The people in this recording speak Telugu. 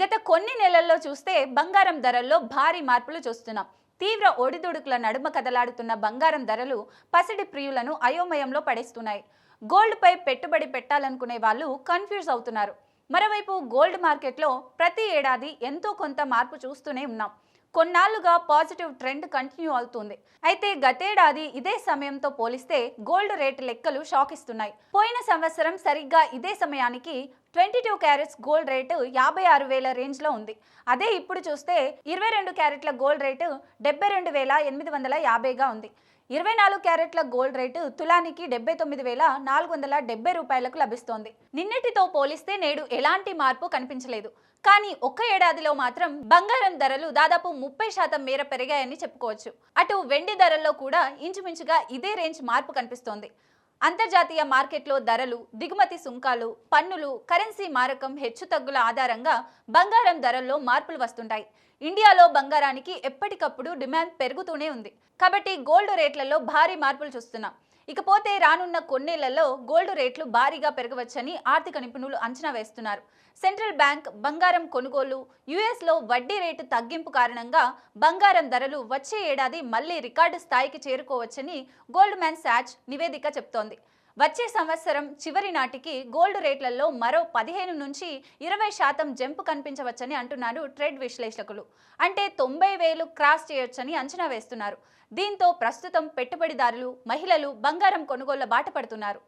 గత కొన్ని నెలల్లో చూస్తే బంగారం ధరల్లో భారీ మార్పులు చూస్తున్నాం. తీవ్ర ఒడిదుడుకుల నడుమ కదలాడుతున్న బంగారం ధరలు పసిడి ప్రియులను అయోమయంలో పడేస్తున్నాయి. గోల్డ్పై పెట్టుబడి పెట్టాలనుకునే వాళ్ళు కన్ఫ్యూజ్ అవుతున్నారు. మరోవైపు గోల్డ్ మార్కెట్లో ప్రతి ఏడాది ఎంతో కొంత మార్పు చూస్తూనే ఉన్నాం. కొన్నాళ్ళుగా పాజిటివ్ ట్రెండ్ కంటిన్యూ అవుతుంది. అయితే గతేడాది ఇదే సమయంతో పోలిస్తే గోల్డ్ రేటు లెక్కలు షాక్ ఇస్తున్నాయి పోయిన సంవత్సరం సరిగ్గా ఇదే సమయానికి twenty two carats gold rate యాభై ఆరు వేల రేంజ్లో ఉంది. అదే ఇప్పుడు చూస్తే ఇరవై రెండు క్యారెట్ల గోల్డ్ రేటు డెబ్బై రెండు వేల ఎనిమిది వందల యాభైగా ఉంది. ఇరవై నాలుగు క్యారెట్ల గోల్డ్ రేటు తులానికి డెబ్బై తొమ్మిది వేల నాలుగు వందల డెబ్బై రూపాయలకు లభిస్తోంది. నిన్నటితో పోలిస్తే నేడు ఎలాంటి మార్పు కనిపించలేదు. కానీ ఒక్క ఏడాదిలో మాత్రం బంగారం ధరలు దాదాపు ముప్పై శాతం మేర పెరిగాయని చెప్పుకోవచ్చు. అటు వెండి ధరల్లో కూడా ఇంచుమించుగా ఇదే రేంజ్ మార్పు కనిపిస్తోంది. అంతర్జాతీయ మార్కెట్లో ధరలు దిగుమతి సుంకాలు పన్నులు కరెన్సీ మారకం హెచ్చుతగ్గుల ఆధారంగా బంగారం ధరల్లో మార్పులు వస్తుంటాయి. ఇండియాలో బంగారానికి ఎప్పటికప్పుడు డిమాండ్ పెరుగుతూనే ఉంది. కాబట్టి గోల్డ్ రేట్లలో భారీ మార్పులు చూస్తున్నాం. ఇకపోతే రానున్న కొన్నేళ్ళలో గోల్డ్ రేట్లు భారీగా పెరగవచ్చని ఆర్థిక నిపుణులు అంచనా వేస్తున్నారు. సెంట్రల్ బ్యాంక్ బంగారం కొనుగోలు యుఎస్లో వడ్డీ రేటు తగ్గింపు కారణంగా బంగారం ధరలు వచ్చే ఏడాది మళ్ళీ రికార్డు స్థాయికి చేరుకోవచ్చని గోల్డ్ మ్యాన్ శాచ్ నివేదిక చెప్తోంది. వచ్చే సంవత్సరం చివరి నాటికి గోల్డ్ రేట్లలో మరో పదిహేను నుంచి ఇరవై శాతం జంపు కనిపించవచ్చని అంటున్నారు ట్రేడ్ విశ్లేషకులు. అంటే తొంభై వేలు క్రాస్ చేయొచ్చని అంచనా వేస్తున్నారు. దీంతో ప్రస్తుతం పెట్టుబడిదారులు మహిళలు బంగారం కొనుగోళ్ళ బాట పడుతున్నారు.